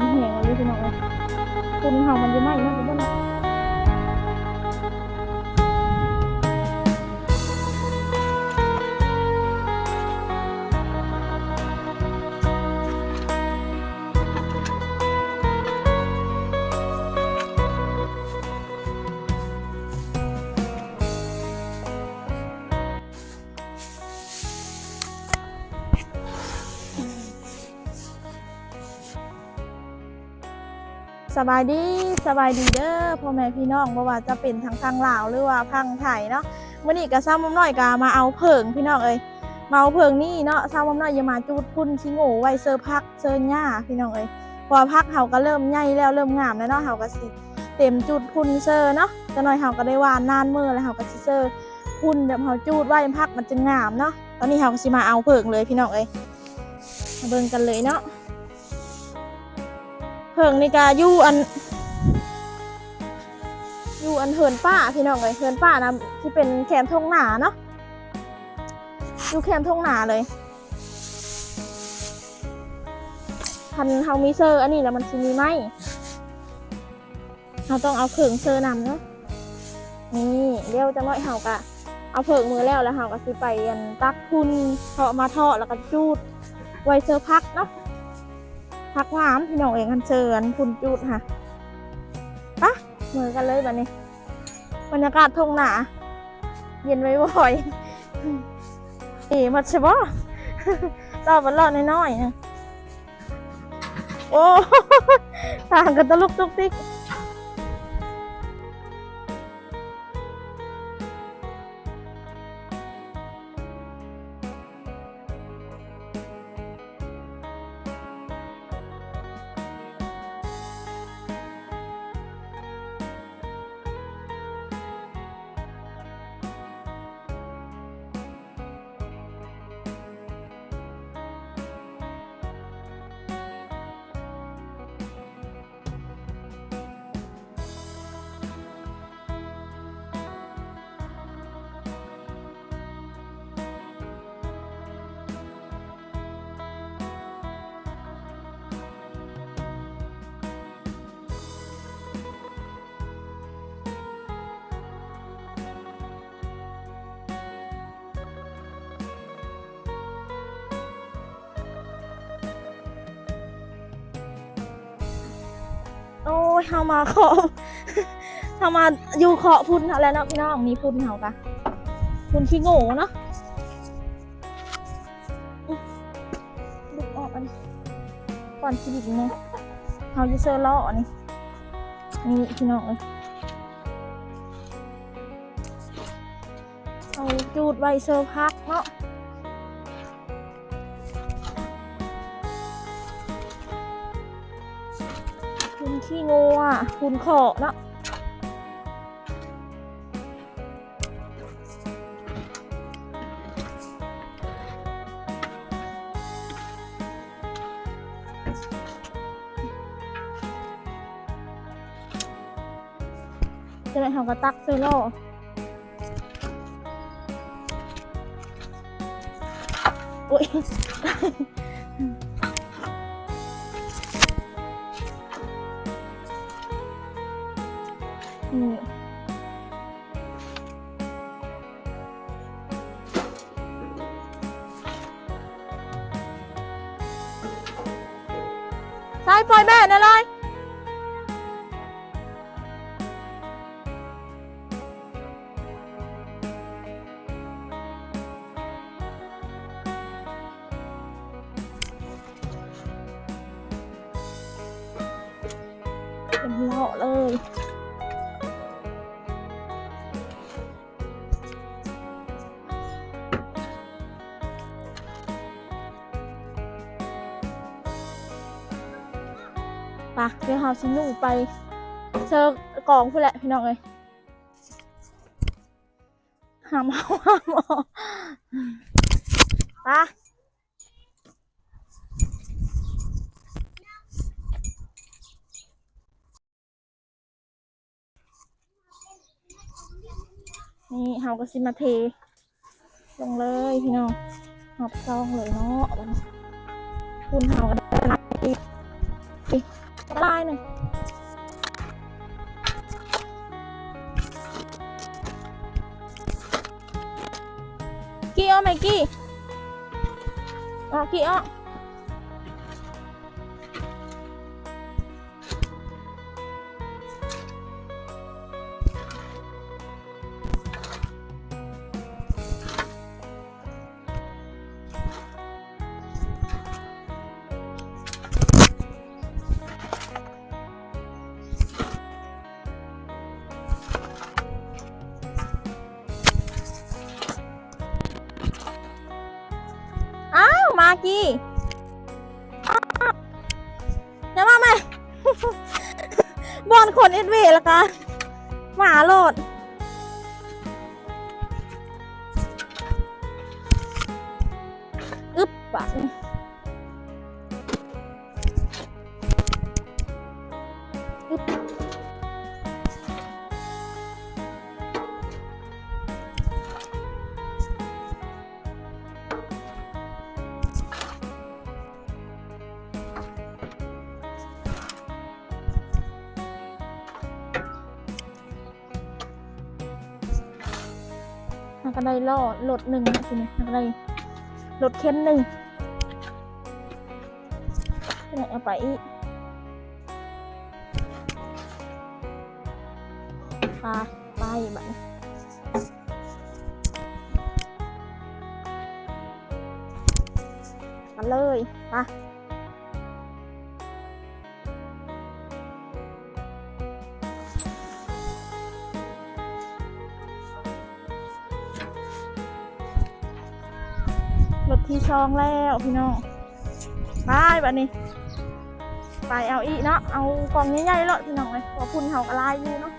มแหงอะไรพี่น้องเอ้ยคุณเฮามันจะไหม้นะคุณเนาะ สบายดีสบายดีเด้อพ่อแม่พี่น้องบ่ว่าจะเป็นทางทางลาวหรือว่าพังไทยเนาะมื้อนี้ก็ซ้ำมุมน้อยก็มาเอาเผิงพี่น้องเอ้ยมาเอาเผิงนี่เนาะซ้ำมุมน้อยอย่ามาจูดพุ่นขี้โง่ไว้เซอร์พักเซอร์หญ้าพี่น้องเอ้ยเพอพักเฮาก็เริ่มใหญ่แล้วเริ่มงามแล้วเนาะเฮาก็สิเต็มจุดพุ่นเซอร์เนาะจักหน่อยเฮาก็ได้หวานนานมื้อแล้วเฮาก็สิเซอร์พุ่นแบบเฮาจูดไว้พักมันจะงามเนาะตอนนี้เฮาก็สิมาเอาเผิงเลยพี่น้องเอ้ยมาเบิ่งกันเลยเนาะ เผิงนี่ก็อยู่อัน อยู่อันเฮินป้าพี่น้องเลยเฮินป้านะที่เป็นแคมทงหนาเนาะอยู่แคมทงหนาเลยพันเฮามีเซอร์อันนี้แล้วมันสิมีไหมเราต้องเอาเผิงเซอร์นำเนาะนี่เดี๋ยวจะน้อยเฮากะเอาเผิงมือแล้วแล้วเฮาก็สิไปอันตักทุนเทาะมาเทาะแล้วก็จูดไวเซอร์พักเนาะ พักหามพี่น้องเองกันเชิญคุณจุดค่ะปะเหมือนกันเลยแบบนี้บรรยากาศทงหนาเย็นไว้บ่อยเอ๋มัดใช่ปะรอบมันรอดน้อยๆนะโอ้ต่างกันตะลุกตุกติ๊ก อ้ยเฮามาเคาะเฮามาอยู่เคาะพุ่นเฮาแล้วเนาะพี่น้องมีพุ่นเฮากะพุ่นขี้โง่เนาะอุ๊ยลุกออกอันนี้ก่อนชีวิตเนี่ยเฮาอยู่เซอร์ล้ออันนี้นี่พี่น้องเอ้ยเอาจูดไว้เซอร์พักเนาะ คุณขี้งูอะ คุณขอเนาะจะได้ทำกระตักเซโร่โอ้ย นี่ใช่ปล่อยแม่นะเลยเป็นเลาะเลย ดี๋ยวเราสิยุ่งไปเจอกล่องพู่นแหละพี่น้องเลยหามเอาหามอปะนี่เฮาก็สิมาเท ลงเลยพี่น้องหอบซองเลยเนาะคุณเฮาก็ได้ หลายลายหาไหมกี้เอ๋อกี้เอาอ้าวมากี้อ้าวเดี๋ยวมาไหมบอลคนเอ็ดเวแล้วกันหมาโหลดอึ๊บปะนี่อึ๊บ ก็ได้ล่อโหลดหนึ่งนะทีนี้มันก็ได้โหลดเค้นหนึ่งไหนเอาไปอีกไปไปแบบนี้กันเลยไป ที่ซองแล้วพี่น้องไปแบบนี้ ไปเอาอีกเนาะ เอากล่องใหญ่ๆเลยพี่น้องเลยขอบคุณเขากระลายอยู่เนาะ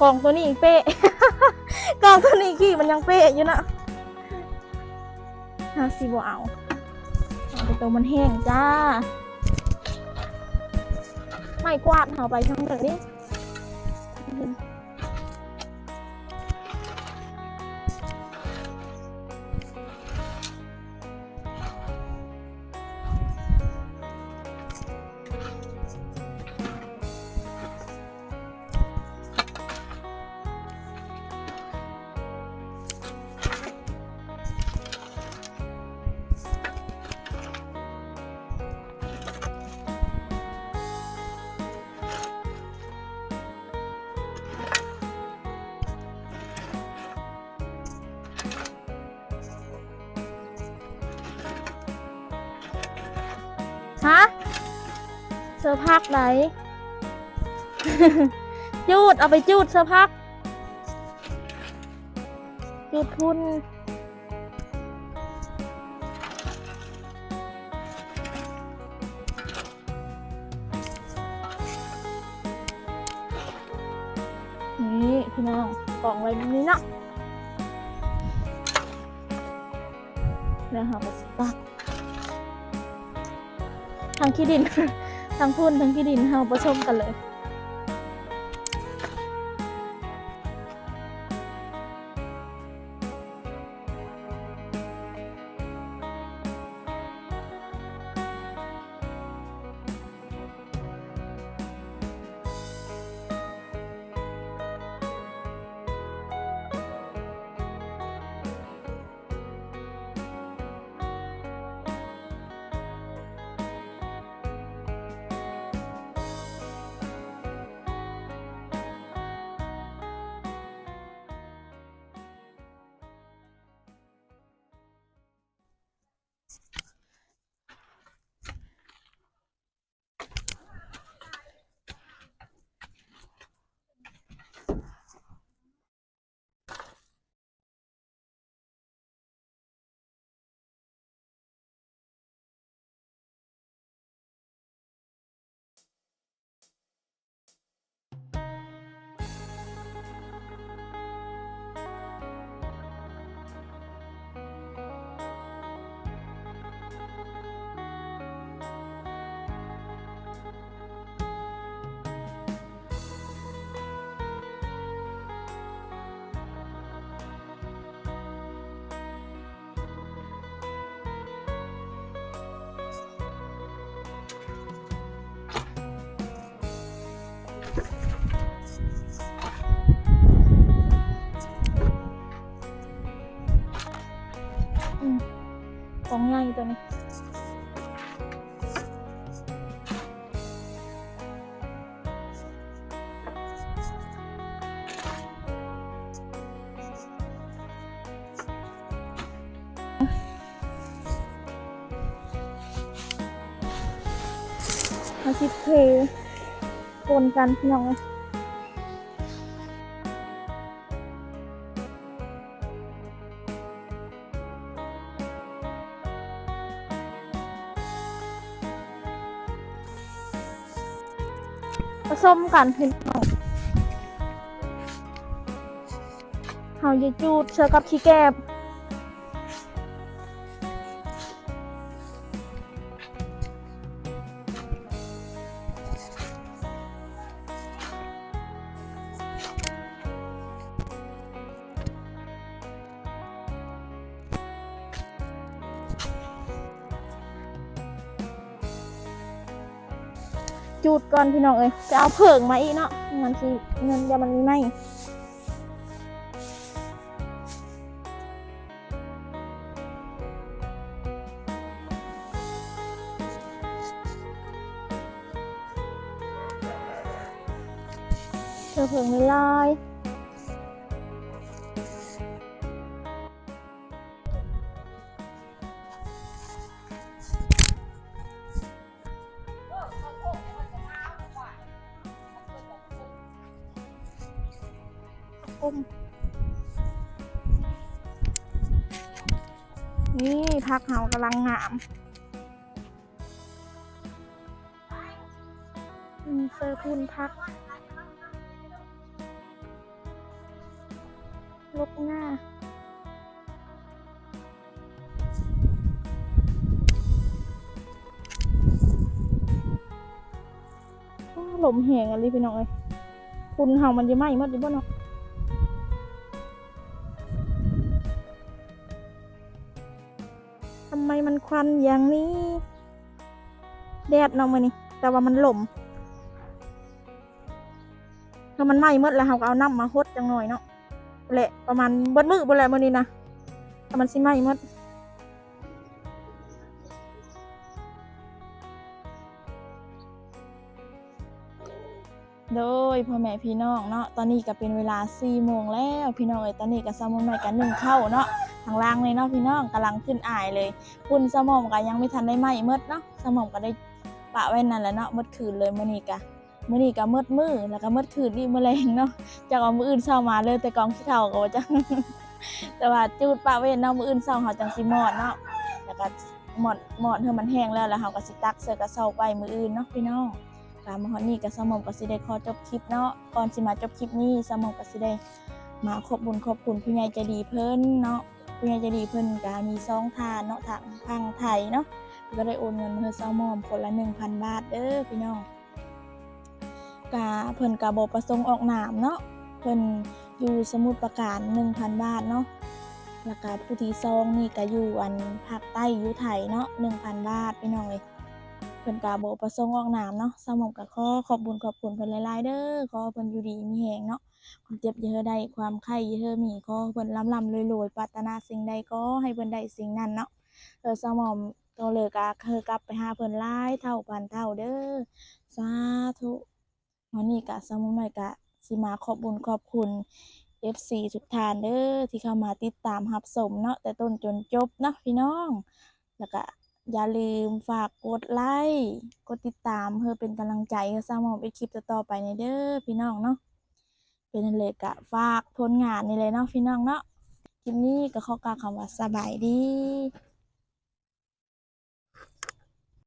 กล่องตัวนี้อีกเป๊ะ กล่องตัวนี้ขี้มันยังเป๊ะอยู่นะฮาซีบเอาเอาไปตัวมันแห้งจ้า ไม่กวาดเอาไปทั้งหมดนี่ ฮะเสื้อพักไหน จูดเอาไปจูดเสื้อพักจูดทุนนี่พี่น้องกล่องไว้นี้เนาะแล้วเราก็สตัก ทางขี้ดิน ทั้งพุ่นทั้งขี้ดินเฮาผสมกันเลย ง่ายตัวนี้มาชิดเทปนกันพี่น้องเลย ผสมกันพี่น้องเฮาจะจูดเชือกับขี้แกบ จูดก่อนพี่น้องเอ้ยจะเอาเผิงมาอีกเนาะมันสิเงินเดี๋ยวมันมีไหม อมนี่พักเฮากำลังงามเซอร์พุนพักลบหน้าลมแหงอะไรพี่น้องเอ้ยคุณเฮามันจะไหม้หมดอยู่บ่เนาะ ควันอย่างนี้ แดดเนาะมื้อนี้แต่ว่ามันลมถ้ามันไหม้หมดแล้วเฮาก็เอาน้ำมาฮดจังหน่อยเนาะแหละประมาณเบิดมือบ่แหละมื้อนี้นะถ้ามันสิไหม้หมดโดยพ่อแม่พี่น้องเนาะ ตอนนี้ก็เป็นเวลา4โมงแล้ว พี่น้องเอ้ยตอนนี้ก็สมองใหม่กันหนึ่งเข้าเนาะ ทางล่างเลยเนาะพี่น้องกำลังขึ้นอายเลยปุ่นสมองก็ยังไม่ทันได้ไหม้หมดเนาะสมองก็ได้ปะไว้นั่นแหละเนาะหมดคืนเลยมื้อนี้ก็มื้อนี้ก็มืดมือแล้วก็มืดคืนอีกมื้อแรงเนาะจากเอามืออื่นเช้ามาเลยแต่กองขี้เฒ่าก็ว่าจังแต่ว่าจูดปะไว้เนาะมืออื่นเช้าเฮาจังสิมอดเนาะแล้วก็หมอดหมอดเฮามันแห้งแล้วแล้วเฮาก็สิตักเสื้อกระเซาไปมืออื่นเนาะพี่น้องกามฮอดนี่กับสมองก็สิได้ขอจบคลิปเนาะก่อนสิมาจบคลิปนี้สมองก็สิได้มาขอบบุญขอบคุณผู้ใหญ่ใจดีเพิ่นเนาะ ผู้ใหญ่ใจดีเพิ่นก็มีซองทานเนาะทางทางไทยเนาะก็ได้โอนเงินมาให้สมอมคนละ 1,000 บาทเด้อพี่น้องกาเพิ่นกาบ่ประสงค์ออกนามเนาะเพิ่นอยู่สมุทรปราการ 1,000 บาทเนาะแล้วก็ผู้ที่ซองนี่ก็อยู่อันภาคใต้อยู่ไทยเนาะ1,000 บาทพี่น้องเอ้ย เพิ่นกาบ่ประสงค์ออกนามเนาะสมองก็ขอขอบคุญขอบคุณเพิ่นหลายๆเด้อขอเพิ่นอยู่ดีมีแฮงเนาะความเจ็บอย่าเฮอได้ความไข้อย่าเฮอมีขอเพิ่นร่ำรวยๆปรารถนาสิ่งใดก็ให้เพิ่นได้สิ่งนั้นเนาะเออสมองตัวเลยก็คือกลับไปหาเพิ่นหลายเท่าพันเท่าเด้อสาธุวันนี้ก็สมองหน่อยก็สิมาขอบคุญขอบคุณ FC ทุกทานเด้อที่เข้ามาติดตามรับชมเนาะแต่ต้นจนจบเนาะพี่น้องแล้วก็ อย่าลืมฝากกดไลค์กดติดตามเพื่อเป็นกำลังใจให้สร้างมองไปคลิปต่อๆไปในเด้อพี่น้องเนาะเป็นเลยกะฝากผลงานนี่เลยเนาะพี่น้องเนาะคลิปนี้ก็ขอกาวคำว่าสบายดี